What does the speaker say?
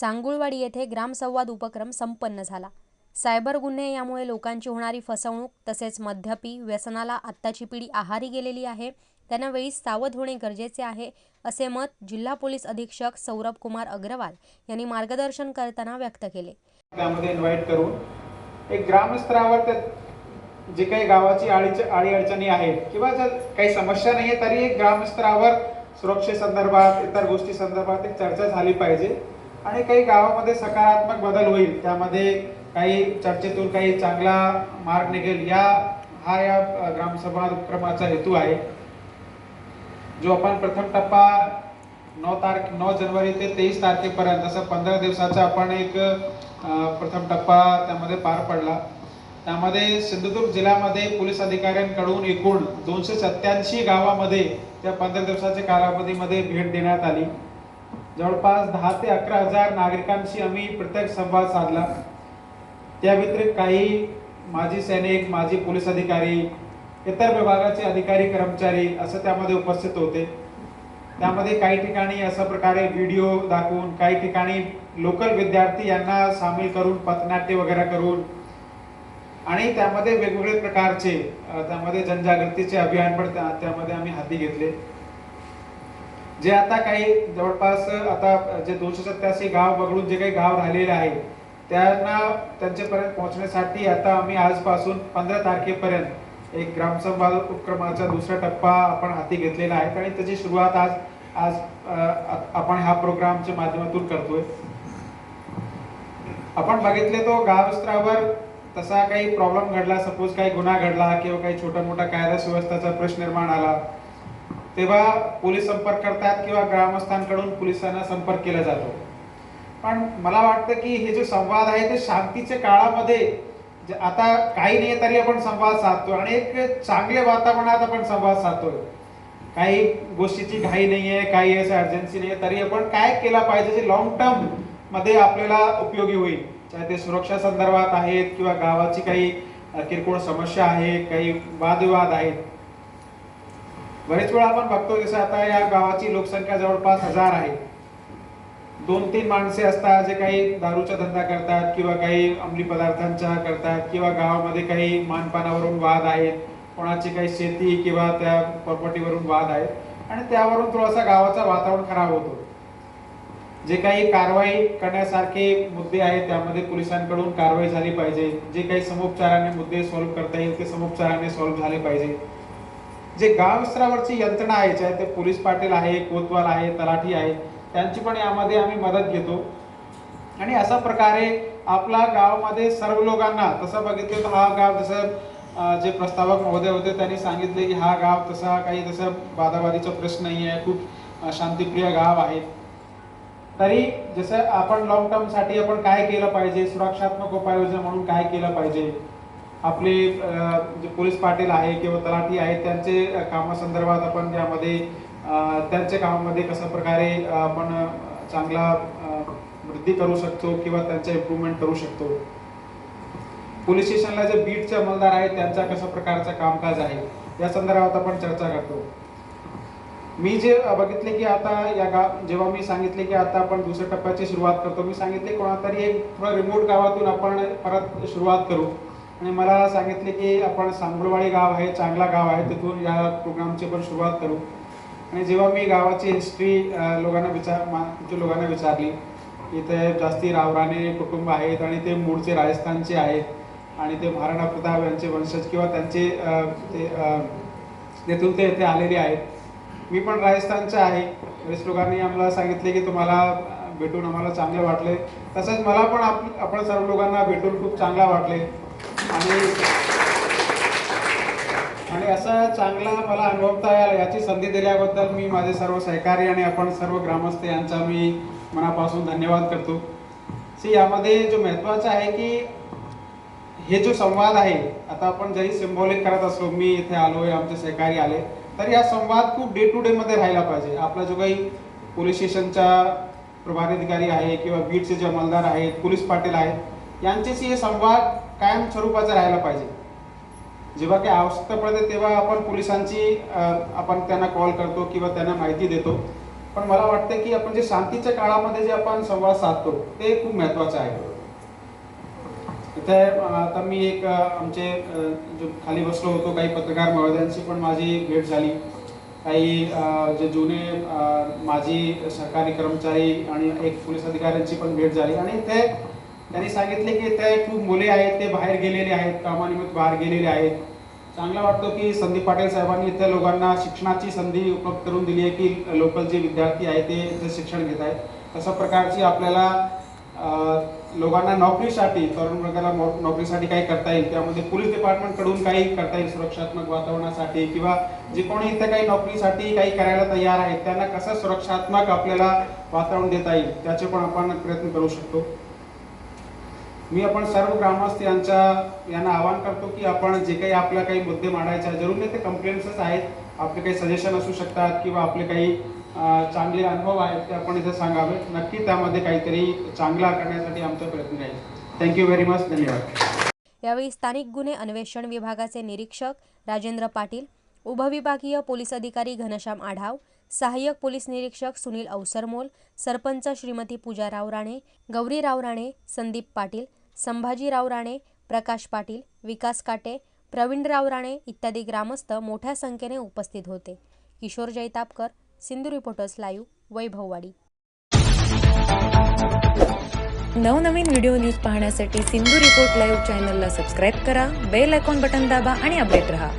सांगुळवाडी येथे ग्रामसंवाद उपक्रम संपन्न झाला. सायबर गुन्हे यामुळे लोकांची होणारी फसवणूक तसेच मद्यपी व्यसनाला आत्ताची पिढी आहारी गेलेली आहे. त्यांना वेळी सावध होणे गरजेचे आहे असे मत जिल्हा पोलीस अधीक्षक सौरभ कुमार अग्रवाल यांनी मार्गदर्शन करताना व्यक्त केले. त्यामध्ये इन्व्हाइट करून एक ग्रामस्तरावर जे काही गावाची आळीच आळी अडचणी आहेत किंवा जर काही समस्या नाही आहे तरी एक ग्रामस्तरावर सुरक्षेसंदर्भात इतर गोष्टी संदर्भात एक चर्चा झाली पाहिजे. आणि काही गावामध्ये सकारात्मक बदल होईल. त्यामध्ये काही चर्चेतून काही चांगला मार्ग निघेल. या हा या ग्रामसभा उपक्रमाचा हेतू आहे. जो आपण प्रथम टप्पा नऊ तारखे नऊ जानेवारी ते तेवीस तारखेपर्यंत असं पंधरा दिवसाचा आपण एक प्रथम टप्पा त्यामध्ये पार पडला. त्यामध्ये सिंधुदुर्ग जिल्ह्यामध्ये पोलीस अधिकाऱ्यांकडून एकूण दोनशे सत्याऐंशी गावामध्ये त्या पंधरा दिवसाच्या कालावधीमध्ये भेट देण्यात आली. जवळपास दहा ते अकरा हजार नागरिकांशी आम्ही प्रत्येक संवाद साधला. त्या व्यतिरिक्त काही माजी सैनिक माजी पोलीस अधिकारी इतर विभागाचे अधिकारी कर्मचारी असं त्यामध्ये उपस्थित होते. त्यामध्ये काही ठिकाणी अशा प्रकारे व्हिडिओ दाखवून काही ठिकाणी लोकल विद्यार्थी यांना सामील करून पथनाट्य वगैरे करून आणि त्यामध्ये वेगवेगळे प्रकारचे त्यामध्ये जनजागृतीचे अभियान पण त्या- त्यामध्ये आम्ही हाती घेतले. जे आता काही जवळपास आता जे दोनशे सत्याऐंशी गाव वगळून जे काही गाव राहिलेले आहे त्यांना त्यांच्यापर्यंत पोहोचण्यासाठी आता आम्ही आजपासून पंधरा तारखेपर्यंत एक ग्रामसंवाद उपक्रमाचा दुसरा टप्पा आपण हाती घेतलेला आहे. आणि त्याची सुरुवात आज आज आपण ह्या प्रोग्रामच्या माध्यमातून करतोय. आपण बघितले तो गावस्तरावर तसा काही प्रॉब्लेम घडला. सपोज काही गुन्हा घडला किंवा काही छोटा मोठा कायदा सुव्यवस्थाचा प्रश्न निर्माण आला. तेव्हा पोलीस संपर्क करतात किंवा ग्रामस्थांकडून पोलिसांना संपर्क केला जातो. पण मला वाटतं की हे जे संवाद आहे ते शांतीच्या काळामध्ये जे आता काही नाही तरी आपण संवाद साधतो आणि एक चांगल्या वातावरणात आपण संवाद साधतोय. काही गोष्टीची घाई नाही आहे काही असं अर्जन्सी नाही आहे तरी आपण काय केला पाहिजे जे लॉंग टर्ममध्ये आपल्याला उपयोगी होईल? चाहे ते सुरक्षा संदर्भात आहेत किंवा गावाची काही किरकोळ समस्या आहे काही वादविवाद आहेत बरेच वेळा आपण बघतो जसं आता या गावाची लोकसंख्या जवळपास हजार आहे. दोन तीन माणसे असतात जे काही दारूचा धंदा करतात किंवा काही अंमली पदार्थांचा करतात किंवा गावामध्ये काही मानपानावरून वाद आहेत. कोणाची काही शेती किंवा त्या प्रॉपर्टीवरून वाद आहेत. आणि त्यावरून थोडासा गावाचा वातावरण खराब होतो. जे काही कारवाई करण्यासारखे मुद्दे आहेत त्यामध्ये पोलिसांकडून कारवाई झाली पाहिजे. जे काही समोपचाराने मुद्दे सॉल्व्ह करता येईल ते समोपचाराने सॉल्व्ह झाले पाहिजे. जे गाव स्तरावरची यंत्रणा आहे चाहे ते पोलीस पाटील आहे कोतवाल आहे तलाठी आहे त्यांची पण यामध्ये आम्ही मदत घेतो. आणि अशा प्रकारे आपला गावामध्ये सर्व लोकांना तसं बघितलं तर हा गाव जसं जे प्रस्तावक महोदय होते त्यांनी सांगितले की हा गाव तसा काही तसं बादाबादीचा प्रश्न नाही आहे खूप शांतिप्रिय गाव आहे. तरी जसं आपण लॉंग टर्मसाठी आपण काय केलं पाहिजे सुरक्षात्मक उपाययोजना म्हणून काय केलं पाहिजे आपले जे पोलीस पाटील आहे किंवा तलाठी आहेत त्यांचे कामासंदर्भात आपण त्यामध्ये त्यांच्या कामामध्ये कशा प्रकारे आपण चांगला वृद्धी करू शकतो किंवा त्यांचा इम्प्रूव्हमेंट करू शकतो? पोलीस स्टेशनला जे बीटचे अंमलदार आहेत त्यांचा कशा प्रकारचं कामकाज आहे? या संदर्भात आपण चर्चा करतो. मी जे बघितले की आता या गाव जेव्हा मी सांगितले की आता आपण दुसऱ्या टप्प्याची सुरुवात करतो मी सांगितले कोणातरी एक थोडं रिमोट गावातून आपण परत सुरुवात करू. आणि मला सांगितले की आपण सांगुळवाडी गाव आहे चांगला गाव आहे तिथून या प्रोग्रामची पण सुरुवात करू. आणि जेव्हा मी गावाची हिस्ट्री लोकांना विचार माच्या म्हणजे लोकांना विचारली इथे जास्ती रावराणे कुटुंब आहेत आणि ते मूळचे राजस्थानचे आहेत आणि ते महाराणा प्रताप यांचे वंशज किंवा त्यांचे ते तेथून ते इथे आलेले आहेत. मी पण राजस्थानचा आहे. बरेच लोकांनी आम्हाला सांगितले की तुम्हाला भेटून आम्हाला चांगले वाटले. तसंच मला पण आप आपण सर्व लोकांना भेटून खूप चांगला वाटले. आणि आणि असा चांगला मला अनुभवता याची संधी दिल्याबद्दल मी माझे सर्व सहकारी आणि आपण सर्व ग्रामस्थ यांचा मी मनापासून धन्यवाद करतो. सी यामध्ये जो महत्त्वाचं आहे की हे जो संवाद आहे आता आपण जरी सिम्बॉलिक करत असलो मी इथे आलो आहे आमचे सहकारी आले तर या संवाद खूप डे टू डेमध्ये राहायला पाहिजे. आपला जो काही पोलीस स्टेशनचा प्रभारी अधिकारी आहे किंवा बीडचे जे अंमलदार आहेत पोलीस पाटील आहेत यांच्याशी हे संवाद कायम स्वरूपाचा राहायला पाहिजे. जेव्हा काही आवश्यकता पडते तेव्हा आपण पोलिसांची आपण त्यांना कॉल करतो किंवा त्यांना माहिती देतो. पण मला वाटतं की आपण जे शांतीच्या काळामध्ये जे आपण संवाद साधतो ते खूप महत्वाचं आहे. इथे आता मी एक आमचे जो खाली बसलो होतो काही पत्रकार महोदयांशी पण माझी भेट झाली. काही जे जुने माझी माजी सरकारी कर्मचारी आणि एक पोलीस अधिकाऱ्यांची पण भेट झाली. आणि ते त्यांनी सांगितले की ते खूप मुले आहेत ते बाहेर गेलेले आहेत कामानिमित्त बाहेर गेलेले आहेत. चांगला वाटतो की संदीप पाटील साहेबांनी इथल्या लोकांना शिक्षणाची संधी उपलब्ध करून दिली आहे की लोकल जे विद्यार्थी आहेत ते इथे शिक्षण घेत आहेत. तशा प्रकारची आपल्याला लोकांना नोकरीसाठी तरुण वर्गाला नोकरीसाठी काही करता येईल. त्यामध्ये पोलीस डिपार्टमेंटकडून काही करता येईल सुरक्षात्मक वातावरणासाठी किंवा जे कोणी इथे काही नोकरीसाठी काही करायला तयार आहेत त्यांना कसं सुरक्षात्मक आपल्याला वातावरण देता येईल त्याचे पण आपण प्रयत्न करू शकतो. मी आपण सर्व ग्रामस्थ यांच्या यांना आवाहन करतो की आपण जे काही आपल्या काही मुद्दे मांडायचे जरूर नाही ते कंप्लेंट्सच आहेत. आपले काही सजेशन असू शकतात किंवा आपले काही चांगले अनुभव आहेत ते आपण इथे सांगावे. नक्की त्यामध्ये काहीतरी चांगला करण्यासाठी आमचा प्रयत्न राहील. थँक्यू व्हेरी मच धन्यवाद. यावेळी स्थानिक गुन्हे अन्वेषण विभागाचे निरीक्षक राजेंद्र पाटील उपविभागीय पोलीस अधिकारी घनश्याम आढाव सहाय्यक पोलीस निरीक्षक सुनील अवसरमोल सरपंच श्रीमती पूजा राव राणे गौरी राव राणे संदीप पाटील संभाजीराव राणे प्रकाश पाटील विकास काटे प्रवीणराव राणे इत्यादी ग्रामस्थ मोठ्या संख्येने उपस्थित होते. Kishor Jaitapkar Sindhu reporters live Vaibhavwadi. नवनवीन व्हिडिओ न्यूज पाहण्यासाठी सिंधू रिपोर्ट लाईव्ह चॅनलला सबस्क्राईब करा बेल आयकॉन बटन दाबा आणि अपडेट रहा.